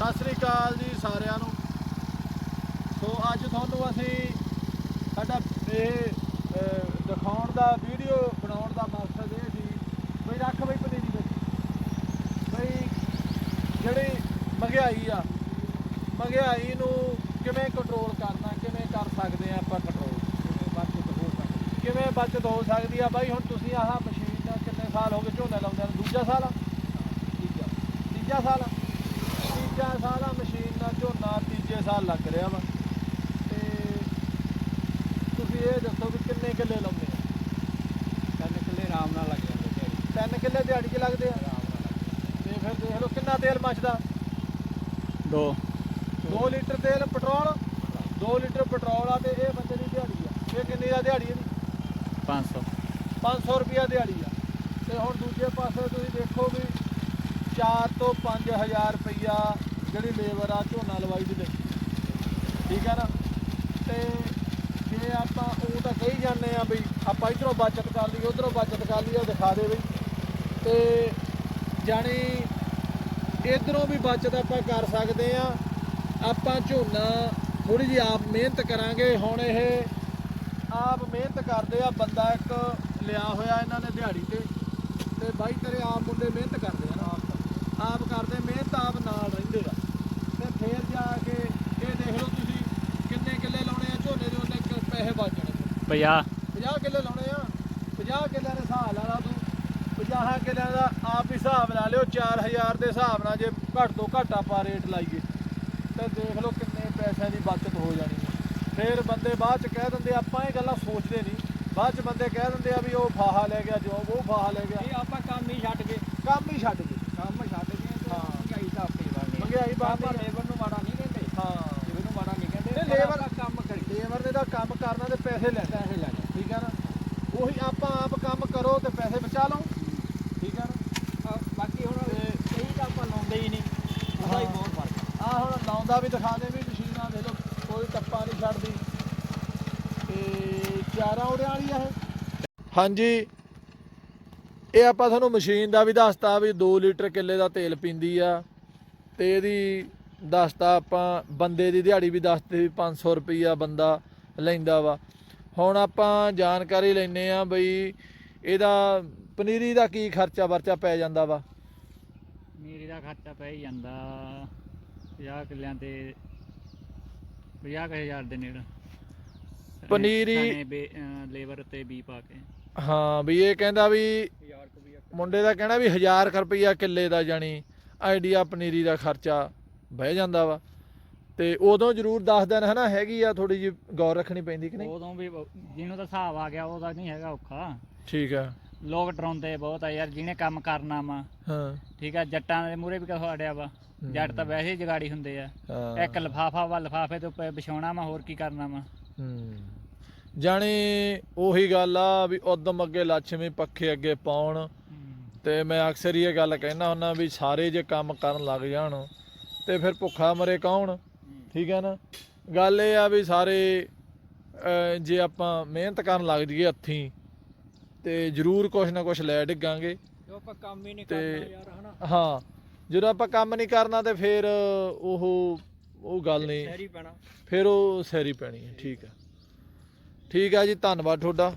ਸਤਿ ਸ੍ਰੀ ਅਕਾਲ ਜੀ ਸਾਰਿਆਂ ਨੂੰ। ਸੋ ਅੱਜ ਤੁਹਾਨੂੰ ਅਸੀਂ ਸਾਡਾ ਇਹ ਦਿਖਾਉਣ ਦਾ ਵੀਡੀਓ ਬਣਾਉਣ ਦਾ ਮਕਸਦ ਇਹ ਸੀ ਬਈ ਰੱਖ ਬਈ ਪਨੀਰੀ ਵਿੱਚ। ਬਈ ਜਿਹੜੀ ਮਹਿੰਗਾਈ ਆ ਮਹਿੰਗਾਈ ਨੂੰ ਕਿਵੇਂ ਕੰਟਰੋਲ ਕਰਨਾ ਕਿਵੇਂ ਕਰ ਸਕਦੇ ਆ ਆਪਾਂ ਕੰਟਰੋਲ ਕਿਵੇਂ ਬਚਤ ਹੋ ਸਕਦੀ ਕਿਵੇਂ ਬਚਤ ਹੋ ਸਕਦੀ ਆ? ਬਾਈ ਹੁਣ ਤੁਸੀਂ ਆਹ ਮਸ਼ੀਨ ਦਾ ਕਿੰਨੇ ਸਾਲ ਹੋ ਗਏ ਝੋਨੇ ਲਾਉਂਦੇ ਨੂੰ ਦੂਜਾ ਸਾਲ ਆ? ਤੀਜਾ। ਤੀਜਾ ਸਾਲ ਆ? ਤੀਜਾ ਸਾਲ ਆ ਮਸ਼ੀਨ ਨਾਲ ਝੋਨਾ ਤੀਜੇ ਸਾਲ ਲੱਗ ਰਿਹਾ ਵਾ। ਤੇ ਤੁਸੀਂ ਇਹ ਦੱਸੋ ਵੀ ਕਿੰਨੇ ਕਿੱਲੇ ਲਾਉਂਦੇ ਆ? ਤਿੰਨ ਕਿੱਲੇ ਆਰਾਮ ਨਾਲ ਲੱਗ ਜਾਂਦੇ ਦਿਹਾੜੀ। ਤਿੰਨ ਕਿੱਲੇ ਦਿਹਾੜੀ 'ਚ ਲੱਗਦੇ ਆ? ਆਰਾਮ ਨਾਲ ਲੱਗ ਤੇ ਫਿਰ ਦੇਖ ਲਓ ਕਿੰਨਾ ਤੇਲ ਮੱਚਦਾ। ਦੋ। 2 ਲੀਟਰ ਤੇਲ ਪੈਟਰੋਲ 2 ਲੀਟਰ ਪੈਟਰੋਲ ਆ ਤੇ ਇਹ ਬੰਦੇ ਦੀ ਦਿਹਾੜੀ ਆ। ਇਹ ਕਿੰਨੀ ਆ ਦਿਹਾੜੀ ਇਹਦੀ? 500 500 ਰੁਪਿਆ ਦਿਹਾੜੀ ਆ। ਤੇ ਹੁਣ ਦੂਜੇ ਪਾਸੇ ਤੁਸੀਂ ਦੇਖੋ ਵੀ 4 ਤੋਂ 5000 ਰੁਪਈਆ ਜਿਹੜੀ ਲੇਬਰ ਆ ਝੋਨਾ ਲਵਾਈ ਦੀ ਲਈ ਠੀਕ ਆ ਨਾ? ਤੇ ਜੇ ਆਪਾਂ ਉਹ ਤਾਂ ਕਹੀ ਜਾਂਦੇ ਆ ਬਈ ਆਪਾਂ ਇਧਰੋਂ ਬਚਤ ਕਰ ਲਈ ਉਧਰੋਂ ਬਚਤ ਕਰ ਲਈ ਉਹ ਦਿਖਾ ਦੇ ਬਈ। ਤੇ ਜਾਣੀ ਇਧਰੋਂ ਵੀ ਬਚਤ ਆਪਾਂ ਕਰ ਸਕਦੇ ਆ। ਆਪਾਂ ਝੋਨਾ ਥੋੜੀ ਜਿਹੀ ਆਪ ਮਿਹਨਤ ਕਰਾਂਗੇ। ਹੁਣ ਇਹ ਆਪ ਮਿਹਨਤ ਕਰਦੇ ਆ, ਬੰਦਾ ਇੱਕ ਲਿਆ ਹੋਇਆ ਇਹਨਾਂ ਨੇ ਦਿਹਾੜੀ ਤੇ। ਤੇ ਬਾਈ ਤੇਰੇ ਆਪ ਮੁੰਡੇ ਮਿਹਨਤ ਕਰਦੇ ਆ ਨਾ ਆਪ ਕਰਦੇ, ਮਿਹਨਤ ਆਪ ਨਾਲ ਰਹਿੰਦੇ ਆ ਤੇ ਫੇਰ ਜਾ ਕੇ ਇਹ ਦੇਖ ਲਓ ਤੁਸੀਂ ਕਿੰਨੇ ਕਿੱਲੇ ਲਾਉਣੇ ਆ ਝੋਨੇ ਦੇ ਉਹਨੇ ਕ- ਪੈਸੇ ਬਚਣੇ 50 50 ਕਿੱਲੇ ਲਾਉਣੇ ਆ। 50 ਕਿੱਲਿਆਂ ਦੇ ਹਿਸਾਬ ਲਾ ਲਾ ਤੂੰ। 50 ਕਿੱਲਿਆਂ ਦਾ ਆਪ ਹੀ ਹਿਸਾਬ ਲਾ ਲਿਓ 4000 ਦੇ ਹਿਸਾਬ ਨਾਲ ਜੇ ਘੱਟ ਤੋਂ ਘੱਟ ਆਪਾਂ ਰੇਟ ਲਾਈਏ। ਤੇ ਦੇਖ ਲਓ ਕਿੰਨੇ ਪੈਸਿਆਂ ਦੀ ਬਚਤ ਹੋ ਜਾਣੀ ਹੈ ਫਿਰ ਬੰਦੇ ਬਾਅਦ ਚ ਕਹਿ ਦਿੰਦੇ ਆਪਾਂ ਇਹ ਗੱਲਾਂ ਸੋਚਦੇ ਨਹੀਂ। ਬਾਅਦ ਚ ਬੰਦੇ ਕਹਿ ਦਿੰਦੇ ਆ ਵੀ ਉਹ ਫਾਹਾ ਲੈ ਗਿਆ ਜੋਬ ਉਹ ਫਾਹਾ ਲੈ ਗਿਆ। ਇਹ ਆਪਾਂ ਕੰਮ ਹੀ ਛੱਡ ਕੇ ਕੰਮ ਹੀ ਛੱਡ ਗਏ। ਕੰਮ ਛੱਡ ਕੇ ਤੇ ਹਾਂ। ਮਹਿੰਗਾਈ ਦਾ ਆਪੇ ਬਣਨੀ ਮਹਿੰਗਾਈ ਬਣਨੀ ਆਪਾਂ ਆ। ਲੇਬਰ ਨੂੰ ਮਾੜਾ ਨਹੀਂ ਕਹਿੰਦੇ ਹਾਂ ਲੇਬਰ ਨੂੰ ਮਾੜਾ ਨਹੀਂ ਕਹਿੰਦੇ ਇਹ ਪਰ labor- ਆਪਾਂ ਕੰਮ ਕਰੀ ਲੇਬਰ ਨੇ ਤਾਂ ਕੰਮ ਕਰਨਾ ਤੇ ਪੈਸੇ ਲੈਣੇ ਪੈਸੇ ਲੈਣੇ ਠੀਕ ਆ ਨਾ? ਉਹੀ ਆਪਾਂ ਆਪ ਕੰਮ ਕਰੋ ਤੇ ਪੈਸੇ ਬਚਾ ਲਓ ਠੀਕ ਆ ਨਾ? ਬਾਕੀ ਹੁਣ ਕਈ ਤਾਂ ਆਪਾਂ ਲਾਉਂਦੇ ਹੀ ਨਹੀਂ ਉਹਦਾ ਹੀ ਹਾਂ। ਬਹੁਤ ਫ਼ਰਕ ਆ। ਹੁਣ ਲਾਉਂਦਾ ਵੀ ਦਿਖਾ ਦੇ ਵੀ ਮਸ਼ੀਨਾਂ ਦੇ ਲੋ ਕੋਈ ਟੱਪਾ ਨਹੀਂ ਛੱਡਦੀ। ਤੇ ਚਾਰਾਂ ਉੜਿਆਂ ਵਾਲੀ ਆ ਇਹ। ਹਾਂਜੀ। ਇਹ ਆਪਾਂ ਤੁਹਾਨੂੰ ਮਸ਼ੀਨ ਦਾ ਵੀ ਦੱਸਤਾ ਵੀ 2 ਲੀਟਰ ਕਿੱਲੇ ਦਾ ਤੇਲ ਪੀਂਦੀ ਆ ਤੇ ਇਹਦੀ ਦੱਸਤਾ ਆਪਾਂ ਬੰਦੇ ਦੀ ਦਿਹਾੜੀ ਵੀ ਦੱਸਦੇ ਵੀ 500 ਰੁਪਈਆ ਬੰਦਾ। ਲੈਂਦਾ ਵਾ। ਹੁਣ ਆਪਾਂ ਜਾਣਕਾਰੀ ਲੈਨੇ ਆ ਬਈ ਇਹਦਾ ਪਨੀਰੀ ਦਾ ਕੀ ਖਰਚਾ ਵਰਚਾ ਪੈ ਜਾਂਦਾ ਵਾ। ਮੇਰੀ ਦਾ ਖਰਚਾ ਪੈ ਜਾਂਦਾ। 50 ਕਿੱਲਿਆਂ ਤੇ 50000 ਦੇ ਨੇੜੇ। ਪਨੀਰੀ- ਲੇਬਰ ਤੇ ਵੀ ਪਾ ਕੇ। ਹਾਂ ਵੀ ਇਹ ਕਹਿੰਦਾ ਵੀ 1000 ਕੁ ਵੀ ਮੁੰਡੇ ਦਾ ਕਹਿਣਾ ਵੀ 1000 ਰੁਪਈਆ ਕਿੱਲੇ ਦਾ ਜਾਣੀ ਆਈਡੀਆ ਪਨੀਰੀ ਦਾ ਖਰਚਾ ਬਹਿ ਜਾਂਦਾ ਵਾ। ਤੇ ਉਦੋਂ ਜ਼ਰੂਰ ਦੱਸ ਦੇਣ ਹਨਾ ਹੈਗੀ ਆ ਥੋੜੀ ਜਿਹੀ ਗੌਰ ਰੱਖਣੀ ਪੈਂਦੀ ਕਿ ਨਹੀਂ? ਉਦੋਂ ਵੀ ਬ- ਜਿਹਨੂੰ ਤਾਂ ਹਿਸਾਬ ਆ ਗਿਆ ਉਹਦਾ ਨਹੀਂ ਹੈਗਾ ਔਖਾ। ਠੀਕ ਆ। ਲੋਕ ਡਰਾਉਂਦੇ ਬਹੁਤ ਆ ਯਾਰ ਜਿਹਨੇ ਕੰਮ ਕਰਨਾ ਵਾ। ਹਾਂ। ਠੀਕ ਆ ਜੱਟਾਂ ਦੇ ਮੂਰੇ ਵੀ ਕਿਹੋ ਅੜਿਆ ਵਾ। ਜੱਟ ਤਾਂ ਵੈਸੇ ਹੀ ਜਗਾੜੀ ਹੁੰਦੇ ਆ। ਹਾਂ। ਇੱਕ ਲਫਾਫਾ ਵਾ ਲਫਾਫੇ ਦੇ ਉੱਪਰ ਵਿਛਾਉਣਾ ਵਾ ਹੋਰ ਕੀ ਕਰਨਾ ਵਾ। ਹੂੰ। ਜਾਣੀ ਉਹੀ ਗੱਲ ਆ ਵੀ ਉਦਮ ਅੱਗੇ ਲੱਛਮੀ ਪੱਖੇ ਅੱਗੇ ਪਾਉਣ। ਤੇ ਮੈਂ ਅਕਸਰ ਹੀ ਇਹ ਗੱਲ ਕਹਿਣਾ ਹੁੰਦਾ ਵੀ ਸਾਰੇ ਜੇ ਕੰਮ ਕਰਨ ਲੱਗ ਜਾਣ ਤੇ ਫਿਰ ਭੁੱਖਾ ਮਰੇ ਕੌਣ? ਠੀਕ ਹੈ ਨਾ? ਗੱਲ ਇਹ ਆ ਵੀ ਸਾਰੇ ਜੇ ਆਪਾਂ ਮਿਹਨਤ ਕਰਨ ਲੱਗ ਜਾਈਏ ਹੱਥੀਂ ਤੇ ਜ਼ਰੂਰ ਕੁਛ ਨਾ ਕੁਛ ਲੈ ਡਿੱਗਾਂਗੇ। ਜੋ ਆਪਾਂ ਕੰਮ ਹੀ ਨਹੀਂ ਕਰਨਾ ਯਾਰ ਹਨਾ? ਹਾਂ ਜਦੋਂ ਆਪਾਂ ਕੰਮ ਨਹੀਂ ਕਰਨਾ ਤੇ ਫਿਰ ਉਹ ਉਹ ਗੱਲ ਨਹੀਂ। ਸ਼ਹਿਰੀ ਪੈਣਾ। ਫਿਰ ਉਹ ਸੈਰੀ ਪੈਣੀ ਹੈ ਠੀਕ ਆ ਠੀਕ ਆ ਜੀ ਧੰਨਵਾਦ ਤੁਹਾਡਾ।